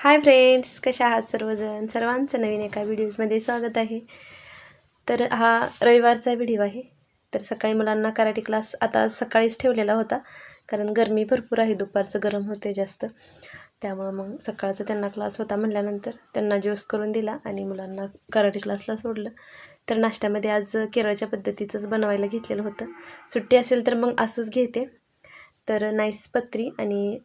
Hi friends कशा आहात सर्वजण? सर्वांचं नवीन एका व्हिडिओजमध्ये स्वागत आहे. तर हा रविवारचा व्हिडिओ आहे. तर सकाळी मुलांना कराटे क्लास आता सकाळीच ठेवलेला होता. कारण गरमी भरपूर आहे दुपारचं गरम होते जास्त. त्यामुळं मग सकाळचा त्यांना क्लास होता म्हणल्यानंतर त्यांना ज्यूस करून दिला आणि मुलांना कराटे क्लासला सोडलं. तर नाश्त्यामध्ये आज केरळच्या पद्धतीचंच बनवायला घेतलेलं होतं. सुट्टी असेल तर मग असंच घेते. तर नाईस पत्री आणि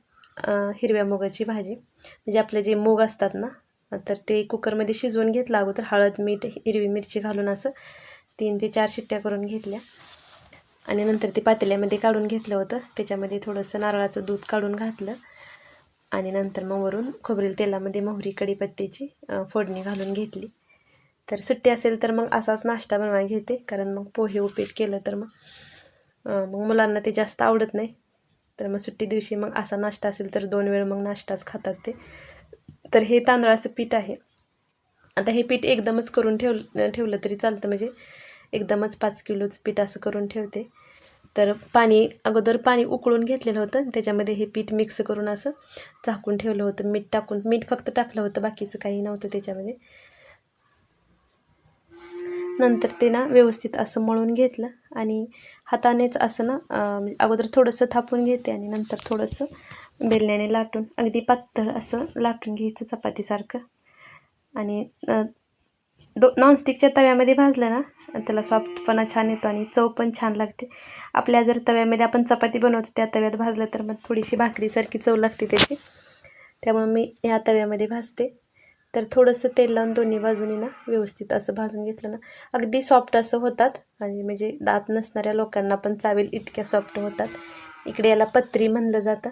हिरव्या मुगाची भाजी. म्हणजे आपले जे मूग असतात ना तर ते कुकरमध्ये शिजवून घेतलं अगोदर हळद मीठ हिरवी मिरची घालून असं तीन ते चार शिट्ट्या करून घेतल्या. आणि नंतर ते पातेल्यामध्ये काढून घेतलं होतं. त्याच्यामध्ये थोडंसं नारळाचं दूध काढून घातलं. आणि नंतर मग वरून खोबरेल तेलामध्ये मोहरी कढीपत्त्याची फोडणी घालून घेतली. तर सुट्टी असेल तर मग असाच नाश्ता बनवायला घेते. कारण मग पोहे उपीट केलं तर मग मग मुलांना ते जास्त आवडत नाही. तर मग सुट्टी दिवशी मग असा नाश्ता असेल तर दोन वेळ मग नाश्ताच खातात ते. तर हे तांदळाचं पीठ आहे. आता हे पीठ एकदमच करून ठेव ठेवलं तरी चालतं. म्हणजे एकदमच पाच किलोचं पीठ असं करून ठेवते. तर पाणी अगोदर पाणी उकळून घेतलेलं होतं आणि त्याच्यामध्ये हे पीठ मिक्स करून असं झाकून ठेवलं होतं. मीठ टाकून मीठ फक्त टाकलं होतं. बाकीचं काही नव्हतं त्याच्यामध्ये. नंतर ते ना व्यवस्थित असं मळून घेतलं आणि हातानेच असं ना म्हणजे अगोदर थोडंसं थापून घेते आणि नंतर थोडंसं बेलण्याने लाटून अगदी पातळ असं लाटून घ्यायचं चपातीसारखं. आणि दो नॉनस्टिकच्या तव्यामध्ये भाजलं ना त्याला सॉफ्टपणा छान येतो आणि चव पण छान लागते. आपल्या जर तव्यामध्ये आपण चपाती बनवतो त्या तव्यात भाजलं तर मग थोडीशी भाकरीसारखी चव लागते त्याची. त्यामुळे मी ह्या तव्यामध्ये भाजते. तर थोडंसं तेल लावून दोन्ही बाजूनी ना व्यवस्थित असं भाजून घेतलं ना. अगदी सॉफ्ट असं होतात आणि म्हणजे दात नसणाऱ्या लोकांना पण चावेल इतक्या सॉफ्ट होतात. इकडे याला पत्री म्हणलं जातं.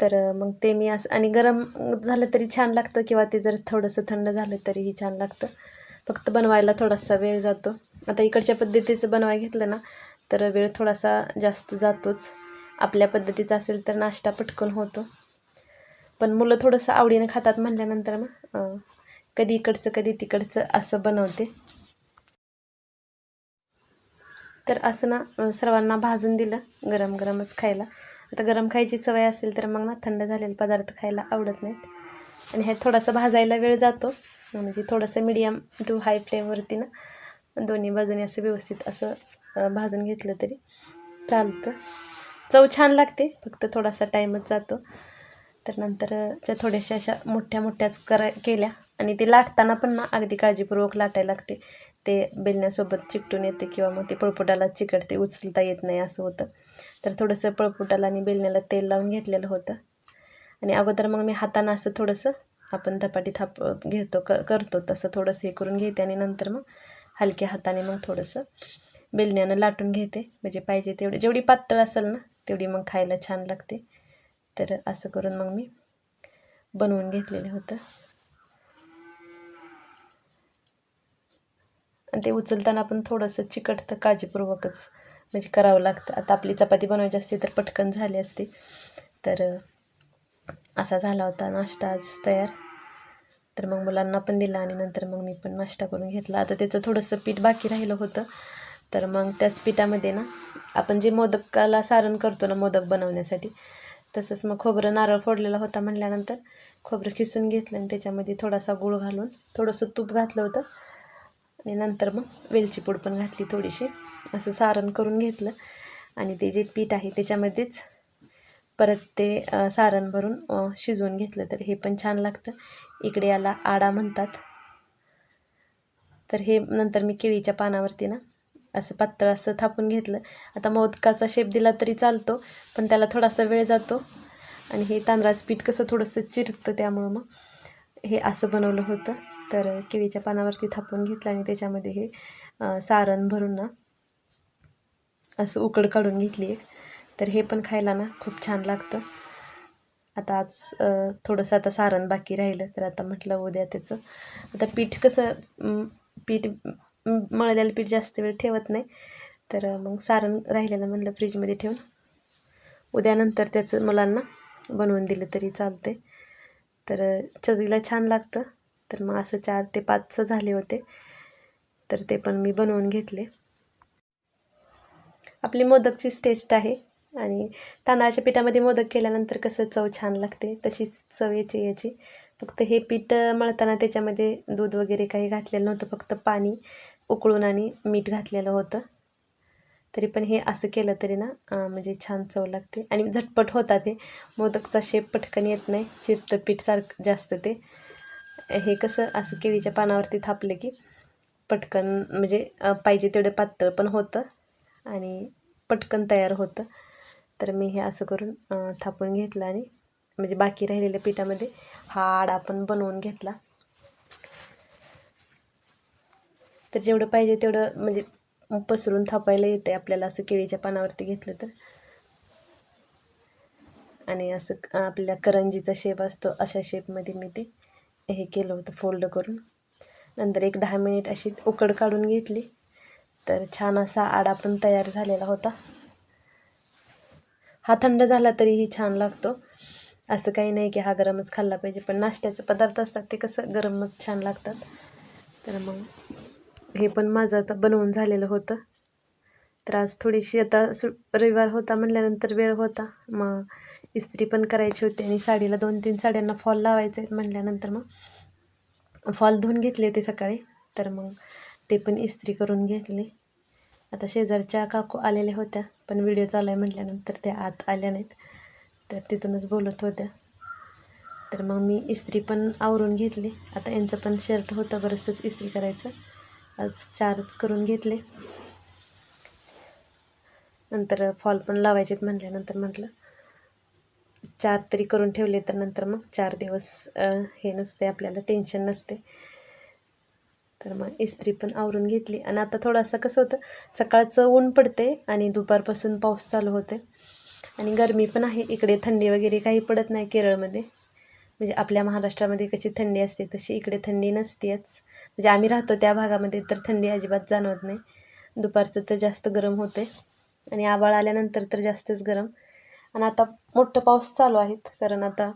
तर मग ते मी असं आणि गरम झालं तरी छान लागतं किंवा ते जर थोडंसं थंड झालं तरीही छान लागतं. फक्त बनवायला थोडासा वेळ जातो. आता इकडच्या पद्धतीचं बनवाय घेतलं ना तर वेळ थोडासा जास्त जातोच. आपल्या पद्धतीचा असेल तर नाश्ता पटकन होतो. पण मुलं थोडंसं आवडीनं खातात म्हणल्यानंतर मग कधी इकडचं कधी तिकडचं असं बनवते. तर असं ना सर्वांना भाजून दिलं गरम गरमच खायला. आता गरम खायची सवय असेल तर मग ना थंड झालेले पदार्थ खायला आवडत नाहीत. आणि हे थोडासा भाजायला वेळ जातो. म्हणजे थोडंसं मिडियम टू हाय फ्लेमवरती ना दोन्ही बाजूने असं व्यवस्थित असं भाजून घेतलं तरी चालतं. चव छान लागते फक्त थोडासा टाईमच जातो. तर नंतर त्या थोड्याशा अशा मोठ्या मोठ्याच करा केल्या. आणि ते लाटताना पण ना अगदी काळजीपूर्वक लाटायला लागते. ते बेलण्यासोबत चिकटून येते किंवा मग ते पळपुटाला चिकटते उचलता येत नाही असं होतं. तर थोडंसं पळपुटाला आणि बेलण्याला तेल लावून घेतलेलं होतं. आणि अगोदर मग मी हातानं असं थोडंसं आपण धपाटी थाप घेतो क करतो तसं थोडंसं हे करून घेते आणि नंतर मग हलक्या हाताने मग थोडंसं बेलण्यानं लाटून घेते. म्हणजे पाहिजे तेवढी जेवढी पातळ असेल ना तेवढी मग खायला छान लागते. तर असं करून मग मी बनवून घेतलेलं होतं. आणि ते उचलताना आपण थोडंसं चिकटतं काळजीपूर्वकच म्हणजे करावं लागतं. आता आपली चपाती बनवायची असते तर पटकन झाली असती. तर असा झाला होता नाश्ता आज तयार. तर मग मुलांना पण दिला आणि नंतर मग मी पण नाश्ता करून घेतला. आता त्याचं थोडंसं पीठ बाकी राहिलं होतं. तर मग त्याच पिठामध्ये ना आपण जे मोदकाला सारण करतो ना मोदक बनवण्यासाठी तसंच मग खोबरं नारळ फोडलेला होता म्हणल्यानंतर खोबरं खिसून घेतलं आणि त्याच्यामध्ये थोडासा गूळ घालून थोडंसं तूप घातलं होतं. आणि नंतर मग वेलची पूड पण घातली थोडीशी. असं सारण करून घेतलं. आणि ते जे पीठ आहे त्याच्यामध्येच परत ते सारण भरून शिजवून घेतलं. तर हे पण छान लागतं. इकडे याला आडा म्हणतात. तर हे नंतर मी केळीच्या पानावरती ना असं पातळ असं थापून घेतलं. आता मोदकाचा शेप दिला तरी चालतो पण त्याला थोडासा वेळ जातो. आणि हे तांदळाचं पीठ कसं थोडंसं चिरतं त्यामुळं मग हे असं बनवलं होतं. तर केळीच्या पानावरती थापून घेतलं आणि त्याच्यामध्ये हे सारण भरून ना असं उकड काढून घेतली एक. तर हे पण खायला ना खूप छान लागतं. आता आज थोडंसं आता सारण बाकी राहिलं. तर आता म्हटलं उद्या त्याचं. आता पीठ कसं पीठ मळलेलं पीठ जास्त वेळ ठेवत नाही. तर मग सारण राहिलेलं म्हणलं फ्रीजमध्ये ठेवून. उद्यानंतर त्याचं मुलांना बनवून दिलं तरी चालते तर चवीला छान लागतं. तर मग असं चार ते पाचचं झाले होते. तर ते पण मी बनवून घेतले. आपली मोदकचीच टेस्ट आहे. आणि तांदळाच्या पिठामध्ये मोदक केल्यानंतर कसं चव छान लागते तशीच चव याची याची. फक्त हे पीठ मळताना त्याच्यामध्ये दूध वगैरे काही घातलेलं नव्हतं फक्त पाणी उकळून आणि मीठ घातलेलं होतं. तरी पण हे असं केलं तरी ना म्हणजे छान चव लागते. आणि झटपट होतात ते मोदकचा शेप पटकन येत नाही. चिरतं पीठ सारखं जास्त ते. हे कसं असं केळीच्या पानावरती थापलं की पटकन म्हणजे पाहिजे तेवढं पातळ पण होतं आणि पटकन तयार होतं. तर मी हे असं करून थापून घेतलं आणि म्हणजे बाकी राहिलेल्या पिठामध्ये हा आडा आपण बनवून घेतला. तर जेवढं पाहिजे तेवढं म्हणजे पसरून थापायला येते आपल्याला असं केळीच्या पानावरती घेतलं तर. आणि असं आपल्या करंजीचा शेप असतो अशा शेपमध्ये मी ते हे केलं होतं फोल्ड करून. नंतर एक दहा मिनिट अशी उकड काढून घेतली. तर छान असा आडा पण तयार झालेला होता. हा थंड झाला तरीही छान लागतो. असं काही नाही की हा गरमच खाल्ला पाहिजे पण नाश्त्याचे पदार्थ असतात ते कसं गरमच छान लागतात. तर मग हे पण माझं आता बनवून झालेलं होतं. तर आज थोडीशी आता सु रविवार होता म्हणल्यानंतर वेळ होता. मग इस्त्री पण करायची होती आणि साडीला दोन तीन साड्यांना फॉल लावायचे आहेत म्हणल्यानंतर मग फॉल धुवून घेतले ते सकाळी. तर मग ते पण इस्त्री करून घेतले. आता शेजारच्या काकू आलेल्या होत्या पण व्हिडिओ चालू आहे म्हटल्यानंतर त्या आत आल्या नाहीत. तर तिथूनच बोलत होत्या. तर मग मी इस्त्री पण आवरून घेतली. आता यांचं पण शर्ट होतं बरंचंच इस्त्री करायचं. आज चारच करून घेतले. नंतर फॉल पण लावायचेत म्हटल्यानंतर म्हटलं चार तरी करून ठेवले तर नंतर मग चार दिवस हे नसते आपल्याला टेन्शन नसते. तर मग इस्त्री पण आवरून घेतली. आणि आता थोडासा कसं होतं सकाळचं ऊन पडते आणि दुपारपासून पाऊस चालू होते आणि गरमी पण आहे. इकडे थंडी वगैरे काही पडत नाही केरळमध्ये. म्हणजे आपल्या महाराष्ट्रामध्ये कशी थंडी असते तशी इकडे थंडी नसतेच. म्हणजे आम्ही राहतो त्या भागामध्ये तर थंडी अजिबात जाणवत नाही. दुपारचं तर जास्त गरम होते. आणि आबाळ आल्यानंतर तर जास्तच गरम. आणि आता मोठं पाऊस चालू आहेत कारण आता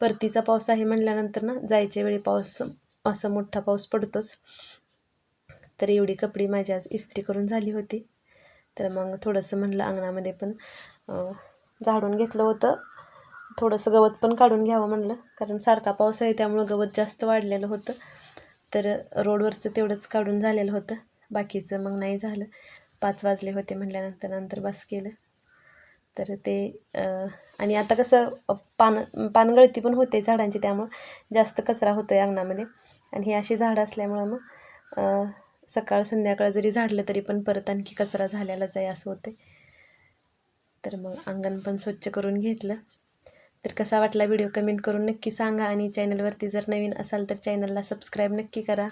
परतीचा पाऊस आहे म्हणल्यानंतर ना जायच्या वेळी पाऊस असं मोठा पाऊस पडतोच. तर एवढी कपडी माझी आज इस्त्री करून झाली होती. तर मग थोडंसं म्हणलं अंगणामध्ये पण झाडून घेतलं होतं. थोडंसं गवत पण काढून घ्यावं म्हणलं. कारण सारखा पाऊस आहे त्यामुळं गवत जास्त वाढलेलं होतं. तर रोडवरचं तेवढंच काढून झालेलं होतं. बाकीचं मग नाही झालं. पाच वाजले होते म्हटल्यानंतर नंतर बस केलं. तर ते आणि आता कसं पान पानगळती पण होते झाडांची त्यामुळं जास्त कचरा होतो आहे अंगणामध्ये. आणि ही अशी झाडं असल्यामुळं मग सकाळ संध्याकाळ जरी झाडलं तरी पण परत आणखी कचरा झालेलाच आहे असं होते तर मग अंगण पण स्वच्छ करून घेतलं. तर कसा वाटला व्हिडिओ कमेंट करून नक्की सांगा आणि चॅनलवरती जर नवीन असाल तर चॅनलला सबस्क्राईब नक्की करा.